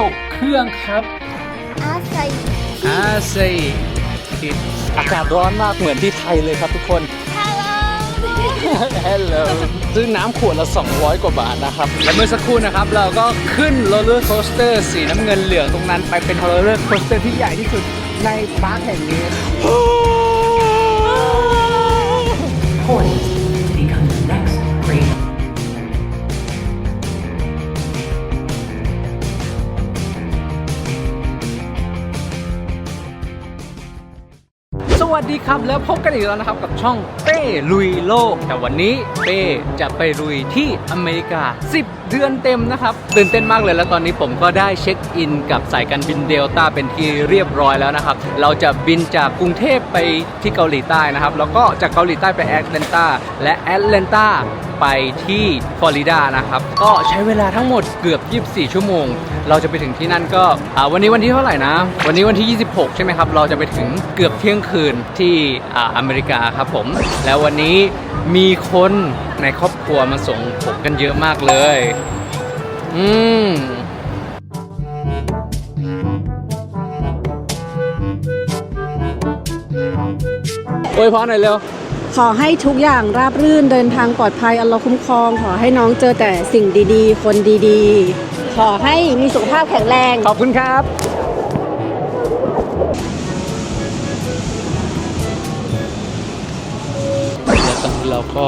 ตกเครื่องครับ อาศัยอาเซติดอากาศร้อนมากเหมือนที่ไทยเลยครับทุกคน ฮัลโหลฮัลโหลซื้อน้ำขวดละ 200 กว่าบาทนะครับ และเมื่อสักครู่นะครับ เราก็ขึ้นโรลเลอร์โคสเตอร์สีน้ำเงินเหลืองตรงนั้น ไปเป็นโรลเลอร์โคสเตอร์ที่ใหญ่ที่สุดในปาร์คแห่งนี้ poised to วัสดีครับแล้วพบกันอีกแล้วนะครับกับช่องเป้ลุยโลก แต่วันนี้เป้จะไปลุยที่อเมริกา 10เดือนเต็มนะครับ ตื่นเต้นมากเลยแล้วตอนนี้ผมก็ได้เช็คอินกับสายการบินเดลต้าเป็นที่เรียบร้อยแล้วนะครับ เราจะบินจากกรุงเทพไปที่เกาหลีใต้นะครับ แล้วก็จากเกาหลีใต้ไปแอตแลนตาและแอตแลนตาไปที่ฟลอริดานะครับ ก็ใช้เวลาทั้งหมดเกือบ 24 ชั่วโมง เราจะไปถึงที่นั่นก็วันนี้วันที่เท่าไหร่นะ วันนี้วันที่ 26 ใช่ไหมครับ เราจะไปถึงเกือบเที่ยงคืนที่ออเมริกาครับผม แล้ววันนี้มีคนในครอบครัวมาส่ง กันเยอะมากเลย อืมโอ้ยพอหน่อยเร็ว ขอให้ทุกอย่างราบรื่นเดินทางปลอดภัยอัลลอฮ์คุ้มครอง ขอให้น้องเจอแต่สิ่งดีๆ คนดีๆ ขอให้มีสุขภาพแข็งแรง ขอบคุณครับแล้วตอนนี้เราก็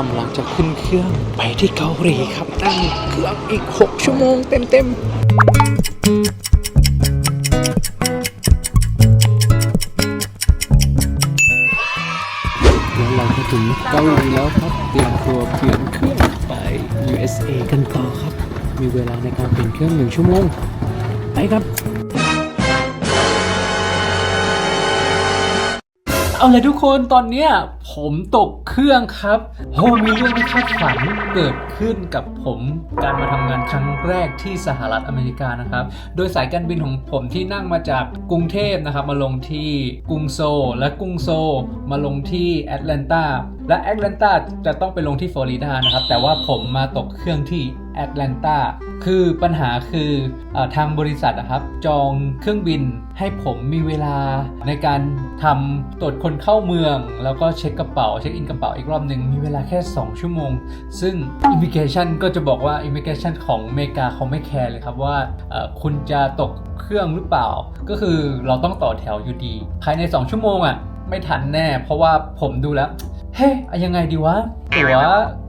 กำลังจะขึ้นเครื่องไปที่เกาหลีครับนั่งเครื่องอีก 6 ชั่วโมงเต็มๆแล้วเราก็ถึงเกาหลีแล้วครับ เตรียมตัวเปลี่ยนเครื่องไป USA กันต่อครับ มีเวลาในการเปลี่ยนเครื่องหนึ่งชั่วโมง ไปครับเอาเลยทุกคนตอนเนี้ยผมตกเครื่องครับโหมีเรื่องไม่คาดฝันเกิดขึ้นกับผมการมาทำงานครั้งแรกที่สหรัฐอเมริกานะครับ โดยสายการบินของผมที่นั่งมาจากกรุงเทพนะครับ มาลงที่กรุงโซลและกรุงโซลมาลงที่แอตแลนตาและแอตแลนตาจะต้องไปลงที่ฟลอริดานะครับ แต่ว่าผมมาตกเครื่องที่แอตแลนตาคือปัญหาคืออทางบริษัทนะครับ จองเครื่องบินให้ผมมีเวลาในการทำตรวจคนเข้าเมือง แล้วก็เช็คกระเป๋า เช็คอินกระเป๋าอีกรอบหนึ่งมีเวลาแค่ 2 ชั่วโมง ซึ่ง Immigration ก็จะบอกว่า Immigration ของอเมริกาเขาไม่แคร์เลยครับว่าคุณจะตกเครื่องหรือเปล่า ก็คือเราต้องต่อแถวอยู่ดี ภายใน 2 ชั่วโมงอะไม่ทันแน่ เพราะว่าผมดูแล้วเฮ้ยเอายังไงดีวะตั๋ว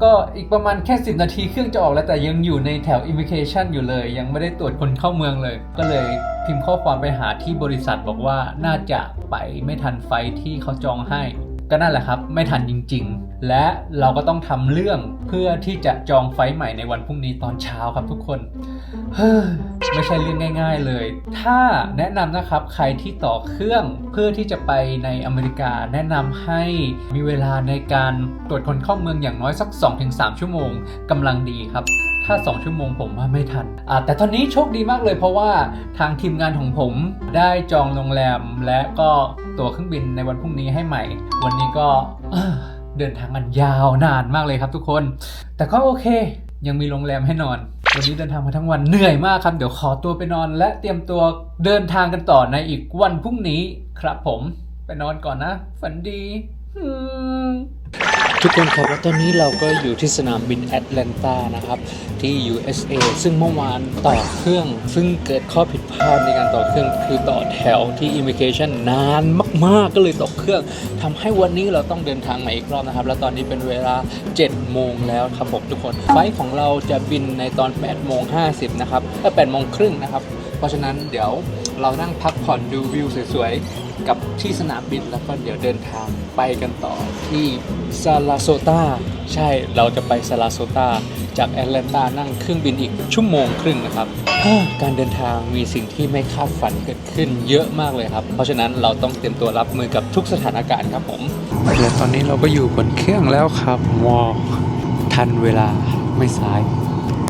ก็อีกประมาณแค่ 10 นาทีเครื่องจะออกแล้วแต่ยังอยู่ในแถว Immigration อยู่เลย ยังไม่ได้ตรวจคนเข้าเมืองเลย ก็เลยพิมพ์ข้อความไปหาที่บริษัทบอกว่าน่าจะไปไม่ทันไฟที่เขาจองให้ ก็นั่นแหละครับ ไม่ทันจริง ๆ และเราก็ต้องทำเรื่องเพื่อที่จะจองไฟล์ใหม่ในวันพรุ่งนี้ตอนเช้าครับทุกคนเฮ้ยไม่ใช่เรื่องง่าย ๆเลย ถ้าแนะนำนะครับใครที่ต่อเครื่องเพื่อที่จะไปในอเมริกาแนะนำให้มีเวลาในการตรวจคนเข้าเมืองอย่างน้อยสัก 2-3 ชั่วโมงกำลังดีครับ ถ้า 2 ชั่วโมงผมว่าไม่ทัน แต่ตอนนี้โชคดีมากเลยเพราะว่าทางทีมงานของผมได้จองโรงแรมและก็ตั๋วเครื่องบินในวันพรุ่งนี้ให้ใหม่ วันนี้ก็เอ้อเดินทางกันยาวนานมากเลยครับทุกคน แต่ก็โอเค ยังมีโรงแรมให้นอน วันนี้เดินทางมาทั้งวันเหนื่อยมากครับ เดี๋ยวขอตัวไปนอน และเตรียมตัวเดินทางกันต่อในอีกวันพรุ่งนี้ครับผม ไปนอนก่อนนะ ฝันดีอืม ทุกคนครับแล้วตอนนี้เราก็อยู่ที่สนามบินแอตแลนตานะครับ ที่ USA ซึ่งเมื่อวานต่อเครื่อง ซึ่งเกิดข้อผิดพลาดในการต่อเครื่องคือต่อแถวที่ Immigration นานมาก ๆ ก็เลยตกเครื่องทำให้วันนี้เราต้องเดินทางใหม่อีกรอบนะครับ แล้วตอนนี้เป็นเวลา 7 โมงแล้วครับผมทุกคน ไฟของเราจะบินในตอน 8 โมง 50 นะครับถ้า8โมงครึ่งนะครับ เพราะฉะนั้นเดี๋ยว เรานั่งพักผ่อนดูวิวสวยๆ กับที่สนามบินแล้วก็เดี๋ยวเดินทางไปกันต่อที่ซาลาโซตาใช่เราจะไปซาลาโซตาจากแอตแลนตานั่งเครื่องบินอีกชั่วโมงครึ่งนะครับ การเดินทางมีสิ่งที่ไม่คาดฝันเกิดขึ้นเยอะมากเลยครับ เพราะฉะนั้นเราต้องเตรียมตัวรับมือกับทุกสถานการณ์ครับผมและตอนนี้เราก็อยู่บนเครื่องแล้วครับว้าวทันเวลาไม่สาย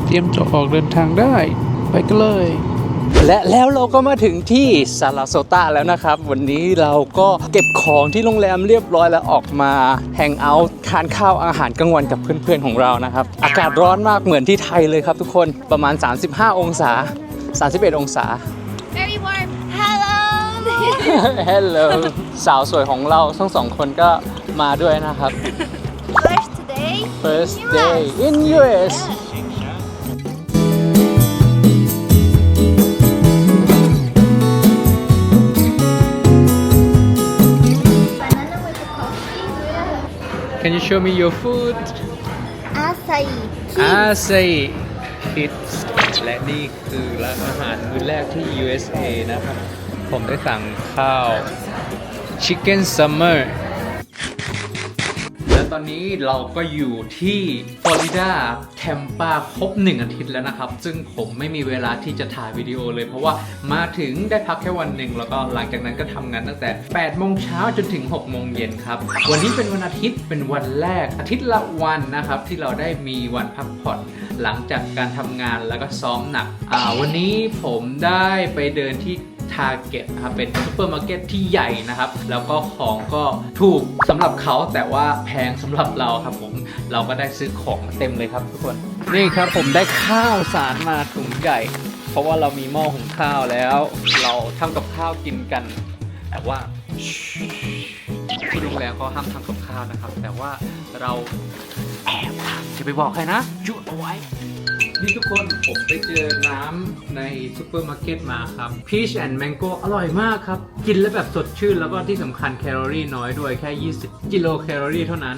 เตรียมจะออกเดินทางได้ ไปกันเลย และแล้วเราก็มาถึงที่ซาลาโซตาแล้วนะครับ วันนี้เราก็เก็บของที่โรงแรมเรียบร้อยแล้วออกมาแฮงเอาท์ทานข้าวอาหารกลางวันกับเพื่อนๆของเรานะครับ อากาศร้อนมากเหมือนที่ไทยเลยครับทุกคนประมาณ 35 องศา 31 องศา Very warm. Hello. Hello สาวสวยของเราทั้งสองคนก็มาด้วยนะครับ First today. First US. day in US Can you show me your food Acai. อาเซคิดและนี่คือร้านอาหารมื้อแรกที่ USA นะครับ ผมได้สั่งข้าว Chicken Summer และต อนนี้เราก็อยู่ที่ฟลอริดาแทมปาครบ 1 อาทิตย์แล้วนะครับ ซึ่งผมไม่มีเวลาที่จะถ่ายวิดีโอเลย เพราะว่ามาถึงได้พักแค่วันหนึ่งแล้วก็หลังจากนั้นก็ทำงานตั้งแต่8โมงเช้าจนถึง6โมงเย็นครับ วันนี้เป็นวันอาทิตย์เป็นวันแรกอาทิตย์ละวันนะครับ ที่เราได้มีวันพักผ่อนหลังจากการทำงานแล้วก็ซ้อมหนักอ่าวันนี้ผมได้ไปเดินที่ ทาร์เก็ตนะครับเป็นซูเปอร์มาร์เก็ตที่ใหญ่นะครับ แล้วก็ของก็ถูกสำหรับเขาแต่ว่าแพงสำหรับเราครับผมเราก็ได้ซื้อของเต็มเลยครับทุกคนนี่ครับผมได้ข้าวสารมาถุงใหญ่ เพราะว่าเรามีหม้อหุงข้าวแล้ว เราทำกับข้าวกินกัน แต่ว่าที่โรงแรมเขาห้ามทำกับข้าวนะครับ แต่ว่าเราแอบทำจะไปบอกใครนะจุดเอาไว้ นี่ทุกคนผมไปเจอน้ำในซูเปอร์มาร์เก็ตมาครับ Peach and Mango อร่อยมากครับ กินแล้วแบบสดชื่นแล้วก็ที่สำคัญแคลอรี่น้อยด้วยแค่ 20 กิโลแคลอรี่เท่านั้น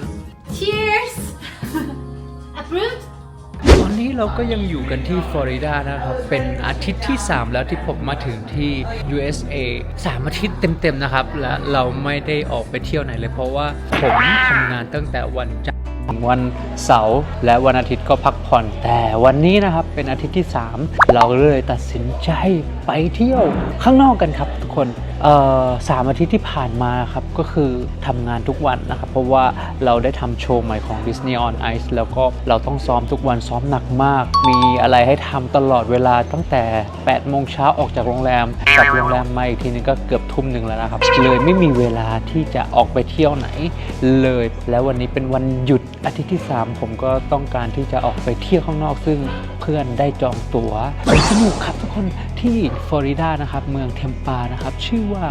Cheers. Approved. ตอนนี้เราก็ยังอยู่กันที่ฟลอริดานะครับ เป็นอาทิตย์ที่ 3 แล้วที่ผมมาถึงที่ USA 3 อาทิตย์เต็ม ๆ นะครับ และเราไม่ได้ออกไปเที่ยวไหนเลยเพราะว่าผมทำงานตั้งแต่วันจันทร์ถึง วันเสาร์และวันอาทิตย์ก็พักผ่อน แต่วันนี้นะครับเป็นอาทิตย์ที่ 3 เราเลยตัดสินใจไปเที่ยวข้างนอกกันครับทุกคน สามอาทิตย์ที่ผ่านมาครับก็คือทำงานทุกวันนะครับ เพราะว่าเราได้ทำโชว์ใหม่ของ Disney on Ice แล้วก็เราต้องซ้อมทุกวันซ้อมหนักมาก มีอะไรให้ทำตลอดเวลาตั้งแต่ 8 โมงเช้าออกจากโรงแรมกลับโรงแรมมาอีกทีนึงก็เกือบทุ่มหนึ่งแล้วนะครับ เลยไม่มีเวลาที่จะออกไปเที่ยวไหนเลย แล้ววันนี้เป็นวันหยุดอาทิตย์ที่ 3 ผมก็ต้องการที่จะออกไปเที่ยวข้างนอกซึ่ง พื่อนได้จองตั๋วสนุกครับทุกคนที่ฟลอริดานะครับ เมืองเทมปานะครับ ชื่อว่า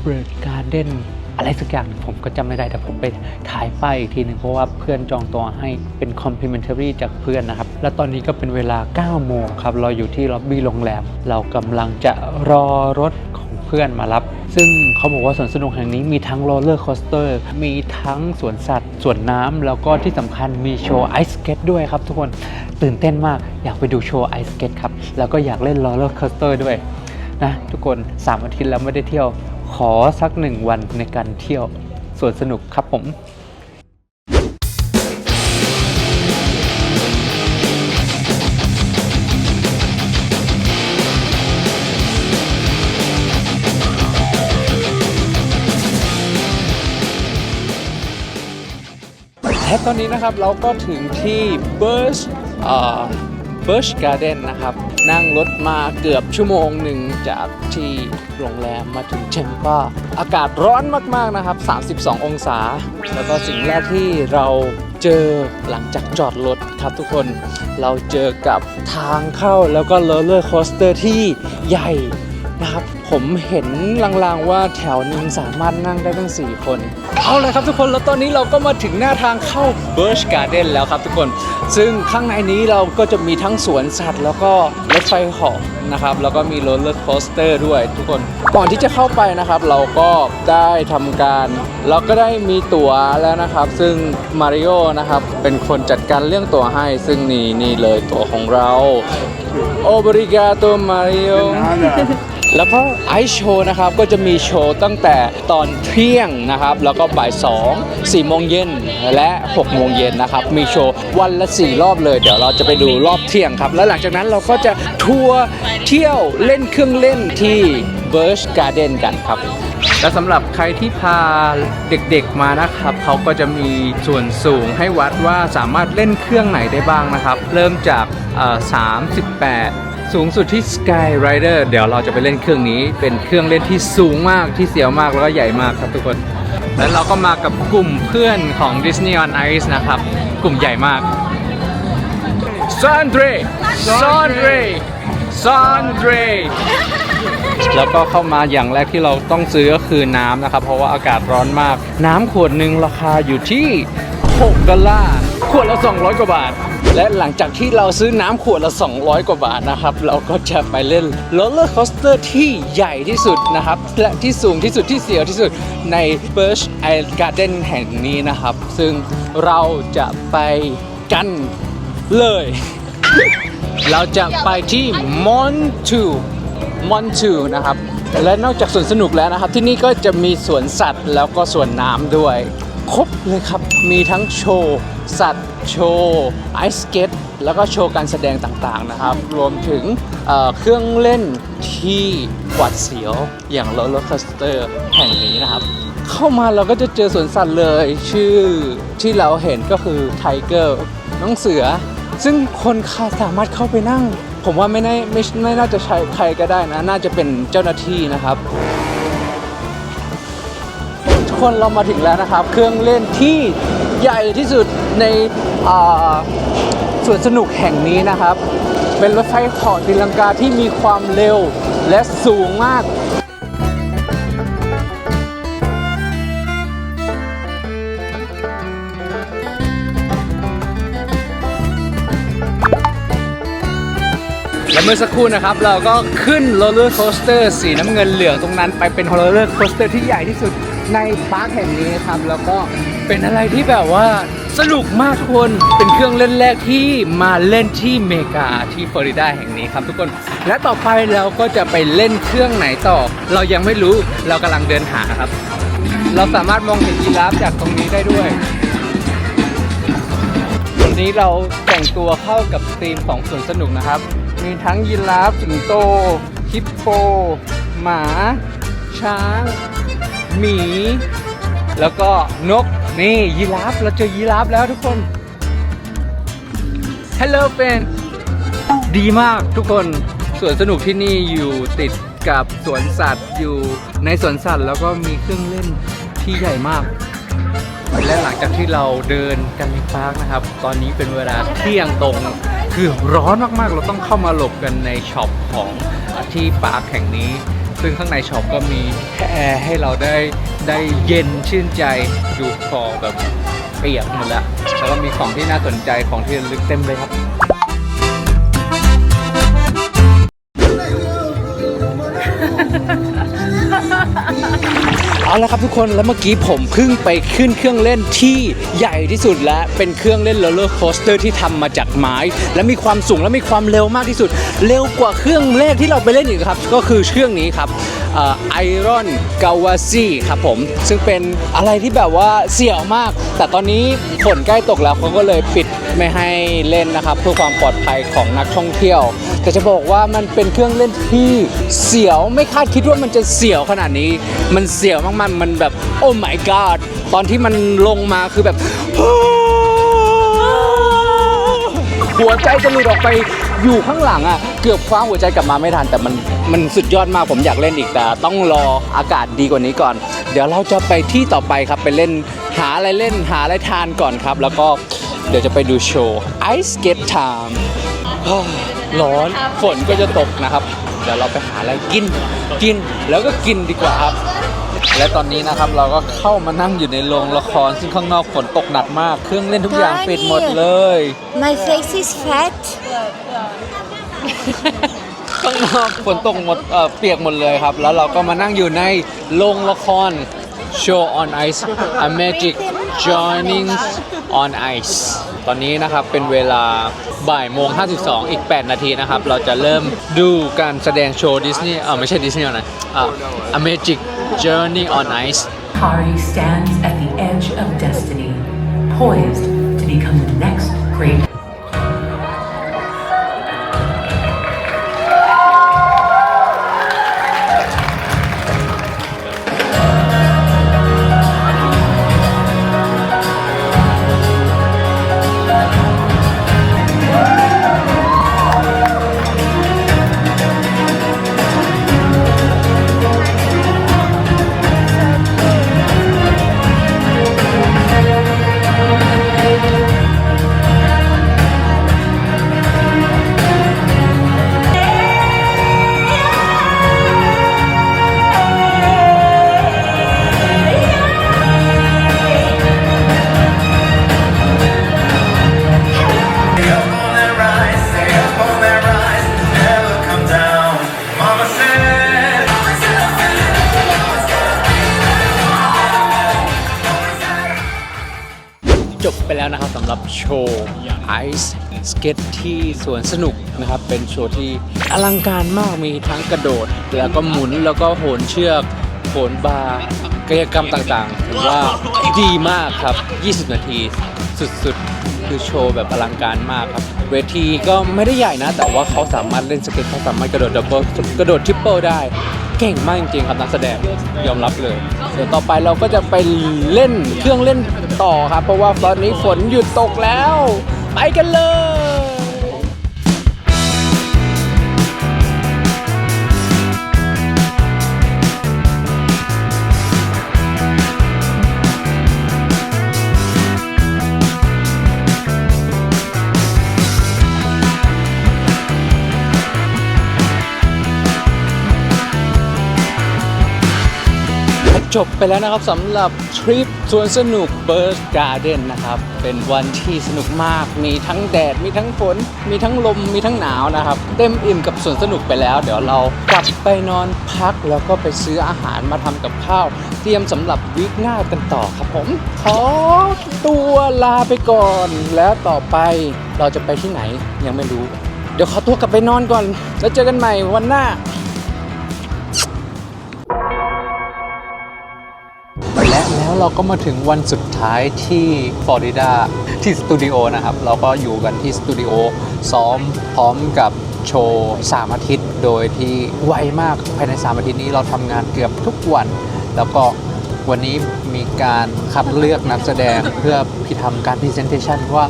เบิร์ดการ์เด้นอะไรสักอย่างผมก็จำไม่ได้แต่ผมไปถ่ายป้ายอีกทีหนึ่งเพราะว่าเพื่อนจองตัวให้เป็น complimentary จากเพื่อนนะครับ และตอนนี้ก็เป็นเวลา 9 โมงครับ เราอยู่ที่ล็อบบี้โรงแรม เรากำลังจะรอรถ พื่อนมารับ ซึ่งเขาบอกว่าสวนสนุกแห่งนี้มีทั้งโรลเลอร์คอสเตอร์มีทั้งสวนสัตว์สวนน้ำแล้วก็ที่สำคัญมีโชว์ไอสเก็ตด้วยครับทุกคนตื่นเต้นมากอยากไปดูโชว์ไอสเก็ตครับ แล้วก็อยากเล่นโรลเลอร์คอสเตอร์ด้วยนะทุกคน 3 อาทิตย์แล้วไม่ได้เที่ยวขอสักหนึ่งวันในการเที่ยวสวนสนุกครับผม และตอนนี้นะครับเราก็ถึงที่ Birch เอ่อ Birch Garden นะครับ นั่งรถมาเกือบชั่วโมงหนึ่งจากที่โรงแรมมาถึงเชมปาอากาศร้อนมาก ๆ นะครับ 32 องศา แล้วก็สิ่งแรกที่เราเจอหลังจากจอดรถครับทุกคน เราเจอกับทางเข้าแล้วก็โรลเลอร์คอสเตอร์ที่ใหญ่ นะครับ ผมเห็นลางๆว่าแถวหนึ่งสามารถนั่งได้ตั้ง 4 คน เอาลยครับทุกคนแล้วตอนนี้เราก็มาถึงหน้าทางเข้า Birch Garden แล้วครับทุกคน ซึ่งข้างในนี้เราก็จะมีทั้งสวนสัตว์ แล้วก็รถไฟหาะนะครับแล้วก็มีโรลเลอร์โคสเตอร์ด้วยทุกคน ก่อนที่จะเข้าไปนะครับ เราก็ได้ทำการ เราก็ได้มีตั๋วแล้วนะครับ ซึ่งมาริโอนะครับเป็นคนจัดการเรื่องตั๋วให้ ซึ่งนี่นี่เลยตั๋วของเราโอบริกาโตมาริโอ แล้วก็ไอซ์โชว์นะครับก็จะมีโชว์ตั้งแต่ตอนเที่ยงนะครับแล้วก็บ่าย2 4โมงเย็นและ6โมงเย็นนะครับมีโชว์วันละ 4 รอบเลย เดี๋ยวเราจะไปดูรอบเที่ยงครับ แล้วหลังจากนั้นเราก็จะทัวร์เที่ยวเล่นเครื่องเล่นที่ Birch Garden กันครับ และสำหรับใครที่พาเด็กๆมานะครับ เขาก็จะมีส่วนสูงให้วัดว่าสามารถเล่นเครื่องไหนได้บ้างนะครับ เริ่มจาก 38 สูงสุดที่ Sky Rider เดี๋ยวเราจะไปเล่นเครื่องนี้ เป็นเครื่องเล่นที่สูงมากที่เสียวมากแล้วก็ใหญ่มากครับทุกคน แล้วเราก็มากับกลุ่มเพื่อนของ Disney on Ice นะครับ กลุ่มใหญ่มากซอนเดรซอนเดรซานเดรแล้วก็เข้ามาอย่างแรกที่เราต้องซื้อก็คือน้ำนะครับ เพราะว่าอากาศร้อนมาก น้ำขวดหนึ่งราคาอยู่ที่ 6 ดอลลาร์ ขวดละ 200 กว่าบาท และหลังจากที่เราซื้อน้ำขวดละ 200 กว่าบาทนะครับ เราก็จะไปเล่นโรลเลอร์คอสเตอร์ที่ใหญ่ที่สุดนะครับ และที่สูงที่สุดที่เสียวที่สุดใน Birch Island Garden แห่งนี้นะครับ ซึ่งเราจะไปกันเลย เราจะไปที่มอนทูมอนทูนะครับ และนอกจากสวนสนุกแล้วนะครับ ที่นี่ก็จะมีสวนสัตว์แล้วก็สวนน้ำด้วย ครบเลยครับ มีทั้งโชว์ สัตว์ โชว์ไอสเกตแล้วก็โชว์การแสดงต่างๆนะครับ รวมถึงเเครื่องเล่นที่หวาดเสียวอย่างโรลเลอร์คสเตอร์แห่งนี้นะครับ เข้ามาเราก็จะเจอสวนสัตว์เลย ชื่อที่เราเห็นก็คือไทเกอร์น้องเสือ ซึ่งคนเข้าสามารถเข้าไปนั่ง ผมว่าไม่ได้ไม่ไม่น่าจะใช้ใครก็ได้นะ น่าจะเป็นเจ้าหน้าที่นะครับ คนเรามาถึงแล้วนะครับ เครื่องเล่นที่ใหญ่ที่สุดในอ่าสวนสนุกแห่งนี้นะครับ เป็นรถไฟเหาะตีลังกาที่มีความเร็วและสูงมากและเมื่อสักครู่นะครับเราก็ขึ้นโรลเลอร์โคสเตอร์สีน้ำเงินเหลืองตรงนั้นไปเป็นโรลเลอร์โคสเตอร์ที่ใหญ่ที่สุด ในพาร์คแห่งนี้ครับ แล้วก็เป็นอะไรที่แบบว่าสนุกมากทุกคน เป็นเครื่องเล่นแรกที่มาเล่นที่เมกาที่ฟลอริดาแห่งนี้ครับทุกคน และต่อไปเราก็จะไปเล่นเครื่องไหนต่อ เรายังไม่รู้เรากำลังเดินหาครับ เราสามารถมองเห็นยีราฟจากตรงนี้ได้ด้วยวันนี้เราแต่งตัวเข้ากับธีมของสวนสนุกนะครับ มีทั้งยีราฟสิงโตฮิปโป หมา ช้าง หมี แล้วก็นก นี่ยีราฟเราเจอยีราฟแล้วทุกคน Hello เป็นดีมากทุกคนสวนสนุกที่นี่อยู่ติดกับสวนสัตว์อยู่ในสวนสัตว์แล้วก็มีเครื่องเล่นที่ใหญ่มาก และหลังจากที่เราเดินกันในพาร์คนะครับ ตอนนี้เป็นเวลาเที่ยงตรงคือร้อนมากๆ เราต้องเข้ามาหลบกันในช็อปของที่ปาร์คแห่งนี้ ซึ่งข้างในช็อปก็มีแอร์ให้เราได้ได้เย็นชื่นใจดูคอแบบเปียกหมดแล้วแล้วก็มีของที่น่าสนใจของที่ระลึกเต็มเลยครับ เอาละครับทุกคนแล้วเมื่อกี้ผมเพิ่งไปขึ้นเครื่องเล่นที่ใหญ่ที่สุดและเป็นเครื่องเล่นโรลเลอร์โคสเตอร์ที่ทำมาจากไม้ และมีความสูงและมีความเร็วมากที่สุด เร็วกว่าเครื่องแรกที่เราไปเล่นอีกครับ ก็คือเครื่องนี้ครับไอรอนกาวาซีครับผม ซึ่งเป็นอะไรที่แบบว่าเสี่ยวมาก แต่ตอนนี้ฝนใกล้ตกแล้วเขาก็เลยปิด ไม่ให้เล่นนะครับ เพื่อความปลอดภัยของนักท่องเที่ยว แต่จะบอกว่ามันเป็นเครื่องเล่นที่เสียวไม่คาดคิดว่ามันจะเสียวขนาดนี้ มันเสียวมากๆมันแบบโอ้ my god ตอนที่มันลงมาคือแบบหัวใจจะหลุดออกไปอยู่ข้างหลังอะเกือบคว้าหัวใจกลับมาไม่ทัน แต่มันมันสุดยอดมากผมอยากเล่นอีกแต่ ต้องรออากาศดีกว่านี้ก่อน เดี๋ยวเราจะไปที่ต่อไปครับไปเล่นหาอะไรเล่นหาอะไรทานก่อนครับ แล้วก็ เดี๋ยวจะไปดูโชว์ Ice Skate Time อ้าวร้อนฝนก็จะตกนะครับ เดี๋ยวเราไปหาอะไรกินกินแล้วก็กินดีกว่าครับ และตอนนี้นะครับเราก็เข้ามานั่งอยู่ในโรงละครซึ่งข้างนอกฝนตกหนักมาก เครื่องเล่นทุกอย่างปิดหมดเลย My face is fat ข้างนอกฝนตกหมดเอ่อเปียกหมดเลยครับ แล้วเราก็มานั่งอยู่ในโรงละคร Show on Ice a Magic Joining on Ice ตอนนี้นะครับเป็นเวลาบ่ายโมง 52 อีก 8 นาทีนะครับ เราจะเริ่มดูการแสดงโชว์ดิสนีย์เออไม่ใช่ดิสนีย์นะอ่า A Magic Journey on Ice Kari stands at the edge of destiny, poised to become the next great โชว์ไอซ์สเก็ตที่สวนสนุกนะครับ เป็นโชว์ที่อลังการมากมีทั้งกระโดด แล้วก็หมุนแล้วก็โหนเชือกโหนบาร์กายกรรมต่างๆถือว่าดีมากครับ 20 นาทีสุดๆ คือโชว์แบบอลังการมากครับ เวทีก็ไม่ได้ใหญ่นะ แต่ว่าเขาสามารถเล่นสเก็ตเขาสามารถกระโดดดับเบิลกระโดดทริปเปิลได้ เก่งมากจริงๆครับนักแสดงยอมรับเลย เดี๋ยวต่อไปเราก็จะไปเล่นเครื่องเล่นต่อครับ เพราะว่าตอนนี้ฝนหยุดตกแล้ว ไปกันเลย จบไปแล้วนะครับสำหรับทริปสวนสนุกเบิร์ g การ์เดนนะครับ เป็นวันที่สนุกมากมีทั้งแดด มีทั้งฝน มีทั้งลมมีทั้งหนาวนะครับ เต็มอิ่มกับสวนสนุกไปแล้ว เดี๋ยวเรากลับไปนอนพักแล้วก็ไปซื้ออาหารมาทำกับข้าว เตรียมสำหรับวีคหน้ากันต่อครับผม ขอตัวลาไปก่อน แล้วต่อไปเราจะไปที่ไหนยังไม่รู้ เดี๋ยวขอตัวกลับไปนอนก่อน แล้วเจอกันใหม่วันหน้า เราก็มาถึงวันสุดท้ายที่ฟลอริดาที่สตูดิโอนะครับ เราก็อยู่กันที่สตูดิโอซ้อมพร้อมกับโชว์3อาทิตย์ โดยที่ไวมากภายใน 3 อาทิตย์นี้เราทำงานเกือบทุกวัน แล้วก็วันนี้มีการคัดเลือกนักแสดงเพื่อพิทำการ Presentation ว่า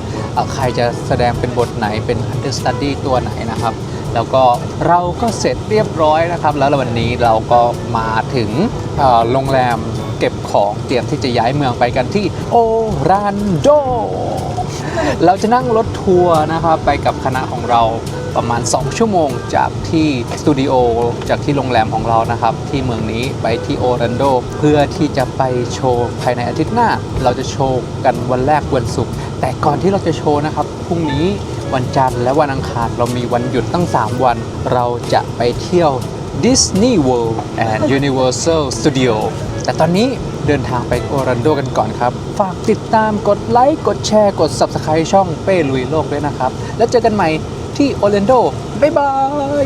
ใครจะแสดงเป็นบทไหนเป็น Understudy ตัวไหนนะครับ แล้วก็เราก็เสร็จเรียบร้อยนะครับ แล้ววันนี้เราก็มาถึงโรงแรม เก็บของเตรียมที่จะย้ายเมืองไปกันที่โอรันโด เราจะนั่งรถทัวร์นะครับไปกับคณะของเราประมาณ 2 ชั่วโมงจากที่สตูดิโอจากที่โรงแรมของเรานะครับ ที่เมืองนี้ไปที่โอรันโด เพื่อที่จะไปโชว์ภายในอาทิตย์หน้า เราจะโชว์กันวันแรกวันศุกร์แต่ก่อนที่เราจะโชว์นะครับพรุ่งนี้วันจันทร์และวันอังคารเรามีวันหยุดตั้ง 3 วัน เราจะไปเที่ยว Disney World and Universal Studio แต่ตอนนี้เดินทางไปโอรันโดกันก่อนครับ ฝากติดตามกดไลค์ กดแชร์ กด Subscribe ช่องเป้ลุยโลกด้วยนะครับ แล้วเจอกันใหม่ที่โอรันโด บ๊ายบาย